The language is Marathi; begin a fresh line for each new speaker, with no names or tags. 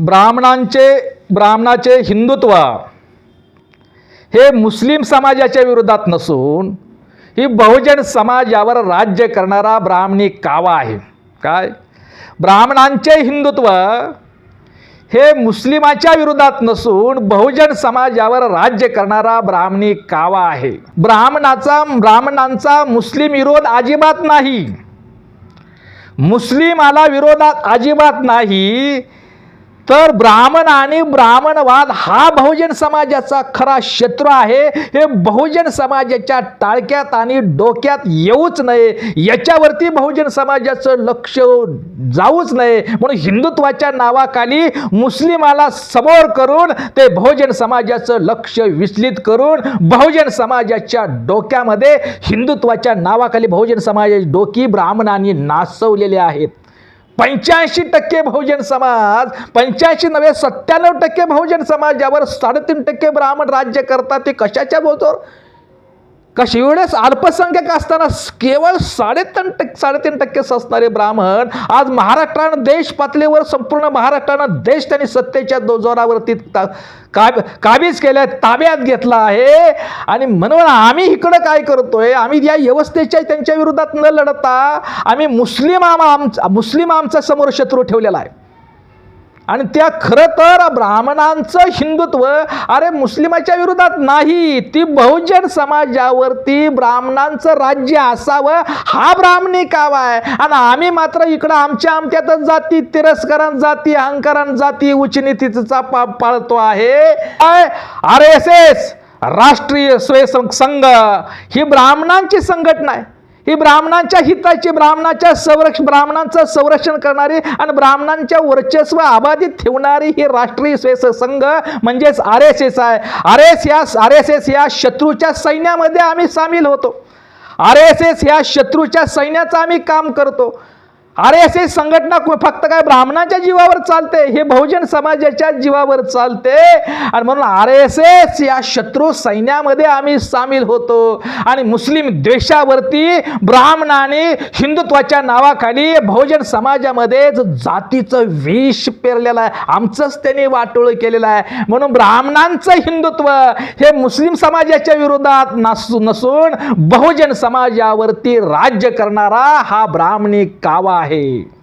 ब्राह्मणांचे ब्राह्मणाचे हिंदुत्व हे मुस्लिम समाजाच्या विरोधात नसून ही बहुजन समाजावर राज्य करणारा ब्राह्मणी कावा आहे. काय? ब्राह्मणांचे हिंदुत्व हे मुस्लिमाच्या विरोधात नसून बहुजन समाजावर राज्य करणारा ब्राह्मणी कावा आहे. ब्राह्मणाचा ब्राह्मणांचा मुस्लिम विरोध अजिबात नाही. मुस्लिमाला विरोधात अजिबात नाही तर ब्राह्मण आणि ब्राह्मणवाद हा बहुजन समाजाचा खरा शत्रू आहे. हे बहुजन समाजाच्या टाळक्यात आणि डोक्यात येऊच नये. याच्यावरती बहुजन समाजाचं लक्ष जाऊच नये. म्हणून हिंदुत्वाच्या नावाखाली मुस्लिमाला समोर करून ते बहुजन समाजाचं लक्ष विचलित करून बहुजन समाजाच्या डोक्यामध्ये हिंदुत्वाच्या नावाखाली बहुजन समाजाची डोकी ब्राह्मणांनी नासवलेले आहेत. पंच्याऐंशी टक्के बहुजन समाज पंच्याऐंशी नव्हे सत्त्याण्णव टक्के बहुजन ज्यावर साडेतीन टक्के ब्राह्मण राज्य करतात ते कशाच्या बोलतो कशी? वेळेस अल्पसंख्याक असताना केवळ साडेतीन टक्के साडेतीन टक्केच असणारे ब्राह्मण. आज महाराष्ट्रानं देश पातळीवर संपूर्ण महाराष्ट्रानं देश त्यांनी सत्तेच्या जोरावरती काब काबीज केल्या ताब्यात घेतला आहे. आणि म्हणून आम्ही इकडं काय करतोय? आम्ही या व्यवस्थेच्या त्यांच्या विरोधात न लढता आम्ही मुस्लिम आम आमचा मुस्लिम आमचा समोर शत्रू ठेवलेला आहे. आणि त्या खरं तर ब्राह्मणांचं हिंदुत्व अरे मुस्लिमाच्या विरोधात नाही ती बहुजन समाजावरती ब्राह्मणांचं राज्य असावं हा ब्राह्मणी कावा आहे. आणि आम्ही मात्र इकडं आमच्या आमच्यातच जाती तिरस्करण जाती अहंकरण जाती उच्चनीतीचा पा पाळतो आहे. आर एस एस राष्ट्रीय स्वयंसंघ संघ ही ब्राह्मणांची संघटना आहे. ही ब्राह्मणांच्या हिताची ब्राह्मणाच्या संरक्षण ब्राह्मणांचं संरक्षण करणारी आणि ब्राह्मणांच्या वर्चस्व अबाधित ठेवणारी ही राष्ट्रीय स्वयंसेवक संघ म्हणजेच आर एस एस आहे. आर एस या आर एस एस या शत्रूच्या सैन्यामध्ये आम्ही सामील होतो. आर एस एस ह्या शत्रूच्या सैन्याचं आम्ही काम करतो. आर एस एस संघटना फक्त काय ब्राह्मणाच्या जीवावर चालते हे बहुजन समाजाच्या जीवावर चालते. आणि म्हणून आर एस एस या शत्रू सैन्यामध्ये आम्ही सामील होतो. आणि मुस्लिम द्वेषावरती ब्राह्मणाने हिंदुत्वाच्या नावाखाली बहुजन समाजामध्ये जातीचं विष पेरलेलं आहे आमचंच त्यांनी वाटोळ केलेलं आहे. म्हणून ब्राह्मणांचं हिंदुत्व हे मुस्लिम समाजाच्या विरोधात नसू नसून बहुजन समाजावरती राज्य करणारा हा ब्राह्मणी कावा आहे. mensaje.